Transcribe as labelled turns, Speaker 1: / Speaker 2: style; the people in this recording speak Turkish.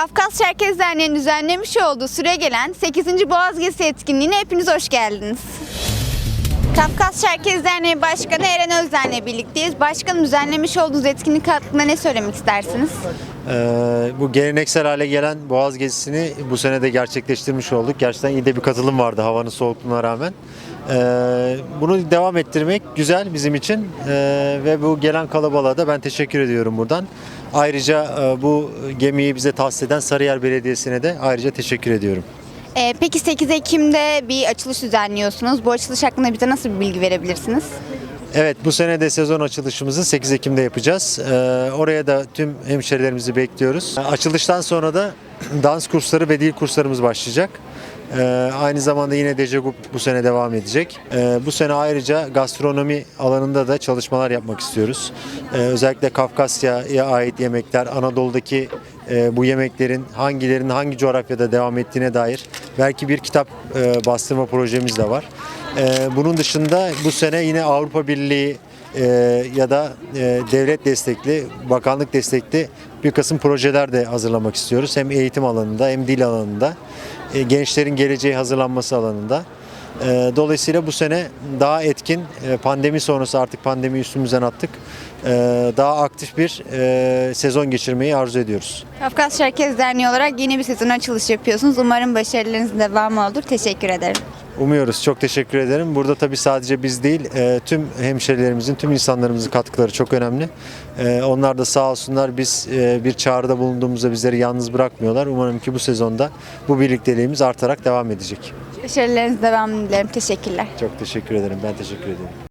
Speaker 1: Kafkas Çerkez Derneği'nin düzenlemiş olduğu süre gelen 8. Boğaz Gezisi etkinliğine hepiniz hoş geldiniz. Kafkas Çerkez Derneği Başkanı Eren Özden'le birlikteyiz. Başkanım düzenlemiş olduğunuz etkinlik hakkında ne söylemek istersiniz?
Speaker 2: Ee, bu geleneksel hale gelen Boğaz gezisini bu sene de gerçekleştirmiş olduk. Gerçekten iyi de bir katılım vardı havanın soğukluğuna rağmen. Ee, bunu devam ettirmek güzel bizim için Ee, ve bu gelen kalabalığa da ben teşekkür ediyorum buradan. Ayrıca e, bu gemiyi bize tahsis eden Sarıyer Belediyesi'ne de ayrıca teşekkür ediyorum.
Speaker 1: Ee, peki 8 Ekim'de bir açılış düzenliyorsunuz. Bu açılış hakkında bize nasıl bir bilgi verebilirsiniz?
Speaker 2: Evet bu sene de sezon açılışımızı 8 Ekim'de yapacağız. Ee, oraya da tüm hemşerilerimizi bekliyoruz. Açılıştan sonra da dans kursları ve dil kurslarımız başlayacak. Ee, aynı zamanda yine Dejagup bu sene devam edecek. Ee, bu sene ayrıca gastronomi alanında da çalışmalar yapmak istiyoruz. Ee, özellikle Kafkasya'ya ait yemekler, Anadolu'daki e, bu yemeklerin hangilerinin hangi coğrafyada devam ettiğine dair belki bir kitap e, bastırma projemiz de var. E, bunun dışında bu sene yine Avrupa Birliği e, ya da e, devlet destekli, bakanlık destekli bir kısım projeler de hazırlamak istiyoruz. Hem eğitim alanında hem dil alanında, e, gençlerin geleceği hazırlanması alanında. E, Dolayısıyla bu sene daha etkin, e, pandemi sonrası artık pandemi üstümüzden attık. E, Daha aktif bir sezon geçirmeyi arzu ediyoruz.
Speaker 1: Kafkas Çerkez Derneği olarak yeni bir sezon açılış yapıyorsunuz. Umarım başarılarınızın devamı olur. Teşekkür ederim.
Speaker 2: Umuyoruz. Çok teşekkür ederim. Burada tabii sadece biz değil, e, tüm hemşerilerimizin, tüm insanlarımızın katkıları çok önemli. E, onlar da sağ olsunlar biz e, bir çağrıda bulunduğumuzda bizleri yalnız bırakmıyorlar. Umarım ki bu sezonda bu birlikteliğimiz artarak devam edecek.
Speaker 1: Başarılarınızın devamını dilerim. Teşekkürler.
Speaker 2: Çok teşekkür ederim. Ben teşekkür ederim.